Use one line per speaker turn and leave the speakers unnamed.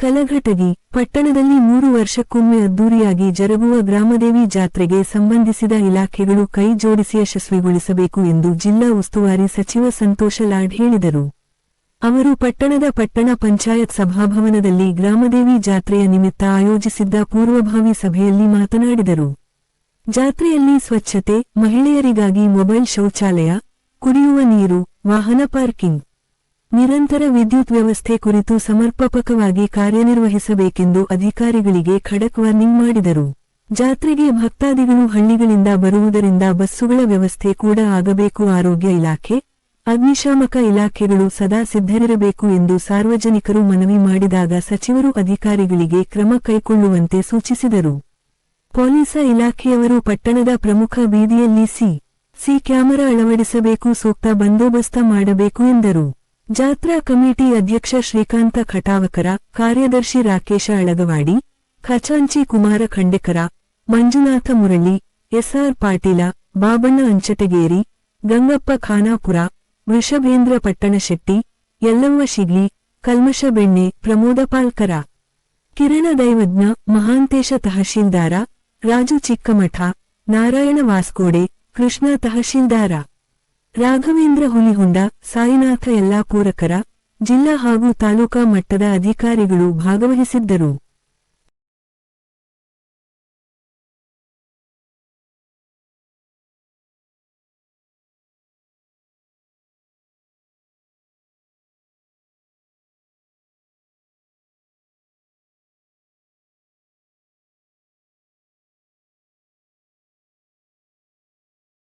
ಕಲಘಟಗಿ, ಪಟ್ಟಣದಲ್ಲಿ ಮೂರು ವರ್ಷಕ್ಕೊಮ್ಮೆ ಅದ್ದೂರಿಯಾಗಿ ಜರುಗುವ ಗ್ರಾಮದೇವಿ ಜಾತ್ರೆಗೆ ಸಂಬಂಧಿಸಿದ ಇಲಾಖೆಗಳು ಕೈ ಜೋಡಿಸಿ ಯಶಸ್ವಿಗೊಳಿಸಬೇಕು ಎಂದು ಜಿಲ್ಲಾ ಉಸ್ತುವಾರಿ ಸಚಿವ ಸಂತೋಷ ಲಾಡ್ ಹೇಳಿದರು. ಅವರು ಪಟ್ಟಣದ ಪಟ್ಟಣ ಪಂಚಾಯತ್ ಸಭಾಭವನದಲ್ಲಿ ಗ್ರಾಮದೇವಿ ಜಾತ್ರೆಯ ನಿಮಿತ್ತ ಆಯೋಜಿಸಿದ್ದ ಪೂರ್ವಭಾವಿ ಸಭೆಯಲ್ಲಿ ಮಾತನಾಡಿದರು. ಜಾತ್ರೆಯಲ್ಲಿ ಸ್ವಚ್ಛತೆ, ಮಹಿಳೆಯರಿಗಾಗಿ ಮೊಬೈಲ್ ಶೌಚಾಲಯ, ಕುಡಿಯುವ ನೀರು, ವಾಹನ ಪಾರ್ಕಿಂಗ್ ನಿರಂತರ ವಿದ್ಯುತ್ ವ್ಯವಸ್ಥೆ ಕುರಿತು ಸಮರ್ಪಕವಾಗಿ ಕಾರ್ಯನಿರ್ವಹಿಸಬೇಕೆಂದು ಅಧಿಕಾರಿಗಳಿಗೆ ಖಡಕ್ ವಾರ್ನಿಂಗ್ ಮಾಡಿದರು. ಜಾತ್ರೆಗೆ ಭಕ್ತಾದಿಗಳು ಹಳ್ಳಿಗಳಿಂದ ಬರುವುದರಿಂದ ಬಸ್ಸುಗಳ ವ್ಯವಸ್ಥೆ ಕೂಡ ಆಗಬೇಕು. ಆರೋಗ್ಯ ಇಲಾಖೆ, ಅಗ್ನಿಶಾಮಕ ಇಲಾಖೆಗಳು ಸದಾ ಸಿದ್ಧರಿರಬೇಕು ಎಂದು ಸಾರ್ವಜನಿಕರು ಮನವಿ ಮಾಡಿದಾಗ ಸಚಿವರು ಅಧಿಕಾರಿಗಳಿಗೆ ಕ್ರಮ ಕೈಗೊಳ್ಳುವಂತೆ ಸೂಚಿಸಿದರು. ಪೊಲೀಸ ಇಲಾಖೆಯವರು ಪಟ್ಟಣದ ಪ್ರಮುಖ ಬೀದಿಯಲ್ಲಿ ಸಿ ಸಿ ಕ್ಯಾಮೆರಾ ಅಳವಡಿಸಬೇಕು, ಸೂಕ್ತ ಬಂದೋಬಸ್ತ ಮಾಡಬೇಕು ಎಂದರು. ಜಾತ್ರಾ ಕಮಿಟಿ ಅಧ್ಯಕ್ಷ ಶ್ರೀಕಾಂತ ಖಟಾವಕರ, ಕಾರ್ಯದರ್ಶಿ ರಾಕೇಶ ಅಳಗವಾಡಿ ಖಚಾಂಚಿ ಕುಮಾರ ಖಂಡೇಕರ, ಮಂಜುನಾಥ ಮುರಳಿ, ಎಸ್ಆರ್ ಪಾಟೀಲ, ಬಾಬಣ್ಣ ಅಂಚಟಗೇರಿ, ಗಂಗಪ್ಪ ಖಾನಾಪುರ, ವೃಷಭೇಂದ್ರ ಪಟ್ಟಣಶೆಟ್ಟಿ, ಯಲ್ಲವ್ವ ಶಿಗ್ಲಿ, ಕಲ್ಮಶ ಬೆಣ್ಣೆ ಪ್ರಮೋದಪಾಲ್ಕರ ಕಿರಣ ದೈವಜ್ಞ, ಮಹಾಂತೇಶ ತಹಶೀಲ್ದಾರ, ರಾಜು ಚಿಕ್ಕಮಠ, ನಾರಾಯಣ ವಾಸ್ಕೋಡೆ, ಕೃಷ್ಣ ತಹಶೀಲ್ದಾರ. ರಾಘವೇಂದ್ರ ಹುಲಿಹುಂಡ ಸಾಯಿನಾಥ ಯಲ್ಲಾಪೂರಕರ ಜಿಲ್ಲಾ ಹಾಗೂ ತಾಲೂಕಾ ಮಟ್ಟದ ಅಧಿಕಾರಿಗಳು ಭಾಗವಹಿಸಿದ್ದರು.